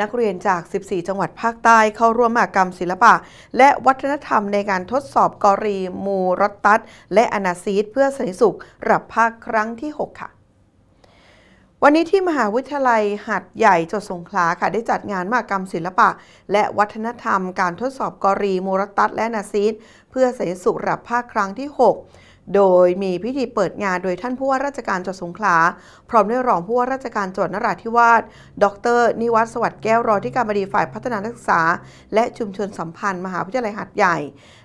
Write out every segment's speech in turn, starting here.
นักเรียนจาก 14 จังหวัดภาคใต้เข้าร่วมมหกรรมศิลปะ และวัฒนธรรมในการทดสอบกอรี มูรตัสและอนาซีดเพื่อสันติสุขระดับภาคครั้งที่ 6 ค่ะวันนี้ที่มหาวิทยาลัยหัดใหญ่จังหวัดสงขลาค่ะได้จัดงานมหกรรมศิลปะ และวัฒนธรรมการทดสอบกอรีมูรตัสและอนาซีดเพื่อสันติสุขระดับภาคครั้งที่ 6 โดยมีพิธีเปิดงานโดยท่านผู้ว่าราชการจังหวัดสงขลา พร้อมด้วยรองผู้ว่าราชการจังหวัดนราธิวาส ดร นิวัฒน์สวัสดิ์แก้วรองที่การบดีฝ่ายพัฒนานักศึกษา และชุมชนสัมพันธ์ มหาวิทยาลัยหัดใหญ่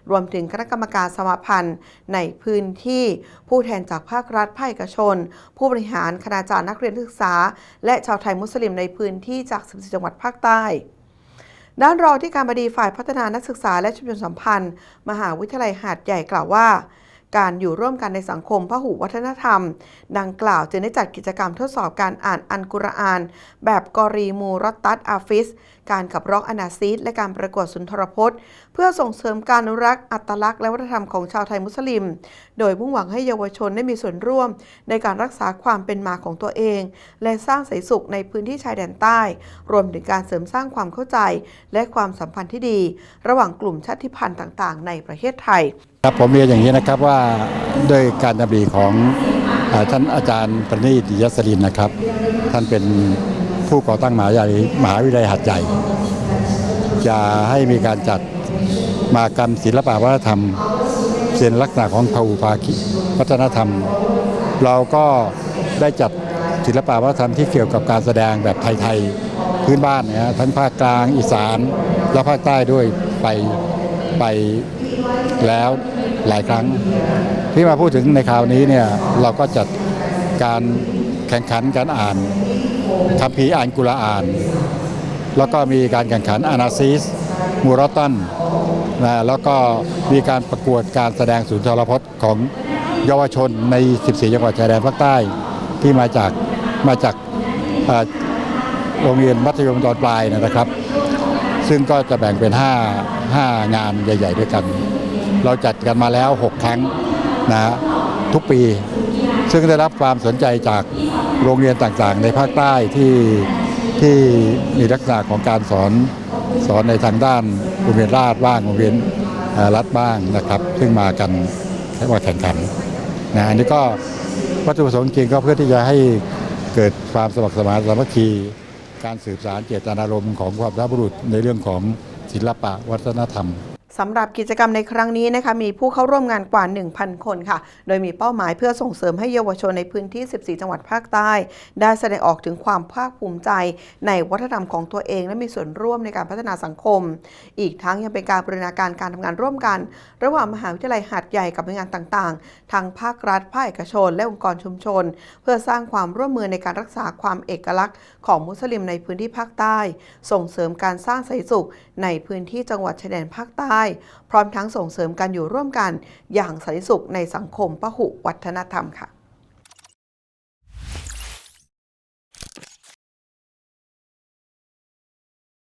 รวมถึงคณะกรรมการสมาพันธ์ ในพื้นที่ผู้แทนจากภาครัฐภาคเอกชน ผู้บริหารคณาจารย์นักเรียนนักศึกษา และชาวไทยมุสลิมในพื้นที่จาก 14 จังหวัดภาคใต้ด้านรองที่การบดีฝ่ายพัฒนานักศึกษาและชุมชนสัมพันธ์ มหาวิทยาลัยหาดใหญ่กล่าวว่า การอยู่ร่วมกันในสังคมพหุวัฒนธรรม ดังกล่าวจึงได้จัดกิจกรรมทดสอบการอ่านอันกุรอาน แบบกอรีมูรอตตัสอาฟิส การขับร้องอนาซีดและการประกวดสุนทรพจน์ เพื่อส่งเสริมการอนุรักษ์อัตลักษณ์และวัฒนธรรมของชาวไทยมุสลิม โดยมุ่งหวังให้เยาวชนได้มีส่วนร่วม ในการรักษาความเป็นมาของตัวเอง และสร้างสันติสุขในพื้นที่ชายแดนใต้ รวมถึงการเสริมสร้างความเข้าใจ และความสัมพันธ์ที่ดี ระหว่างกลุ่มชาติพันธุ์ต่าง ๆ ในประเทศไทยครับผมเรียนอย่างนี้นะครับว่าด้วยการดำริของท่านอาจารย์ประณีตยศรินนะครับ ท่านเป็นผู้ก่อตั้งมหาวิทยาลัยมหาวิทยาลัยหัดใหญ่ จะให้มีการจัดมากรรมศิลปะวัฒนธรรมเป็นลักษณะของพหุภาคีวัฒนธรรม เราก็ได้จัดศิลปะวัฒนธรรมที่เกี่ยวกับการแสดงแบบไทยๆพื้นบ้านนะฮะทั้งภาคกลางอีสานและภาคใต้ด้วยไป ไปแล้วหลายครั้ง ที่มาพูดถึงในคราวนี้เนี่ยเราก็จัดการแข่งขันการอ่านคัมภีอ่านกุรอาน แล้วก็มีการแข่งขันอานาซิสมูรอตันนะแล้วก็มีการประกวดการแสดงสุนทรพจน์ของเยาวชนใน 14 จังหวัดชายแดนภาคใต้ที่มาจากมาจากโรงเรียนมัธยมตอนปลายนะครับ ซึ่งก็จะแบ่งเป็น 5 5 งานใหญ่ ๆ ด้วยกัน เราจัดกันมาแล้ว 6 ครั้งนะฮะทุกปี ซึ่งได้รับความสนใจจากโรงเรียนต่างๆ ในภาคใต้ที่ที่มีลักษณะของการสอนสอนในทางด้านโรงเรียนราชบ้างโรงเรียนรัฐบ้างนะครับ ซึ่งมากันมาแข่งขันนะอันนี้ก็วัตถุประสงค์จริงก็เพื่อที่จะให้เกิดความสมัครสมานสามัคคี การสืบสารเจตนารมณ์ของความรับบุรุษในเรื่องของศิลปะวัฒนธรรม สำหรับกิจกรรมในครั้งนี้นะคะมีผู้เข้าร่วมงานกว่า 1,000 คนค่ะ โดยมีเป้าหมายเพื่อส่งเสริมให้เยาวชนในพื้นที่ 14 จังหวัดภาคใต้ ได้แสดงออกถึงความภาคภูมิใจ ในวัฒนธรรมของตัวเอง และมีส่วนร่วมในการพัฒนาสังคม อีกทั้งยังเป็นการบรินาการการทำงานร่วมกัน ระหว่างมหาวิทยาลัยหาดใหญ่กับหน่วยงานต่างๆทั้งภาครัฐภาคเอกชน และองค์กรชุมชน เพื่อสร้างความร่วมมือในการรักษาความเอกลักษณ์ ของมุสลิมในพื้นที่ภาคใต้ ส่งเสริมการสร้างสันติสุขในพื้นที่จังหวัดชายแดนภาคใต้พร้อมทั้งส่งเสริมการอยู่ร่วมกันอย่างสันติสุขในสังคมพหุวัฒนธรรมค่ะ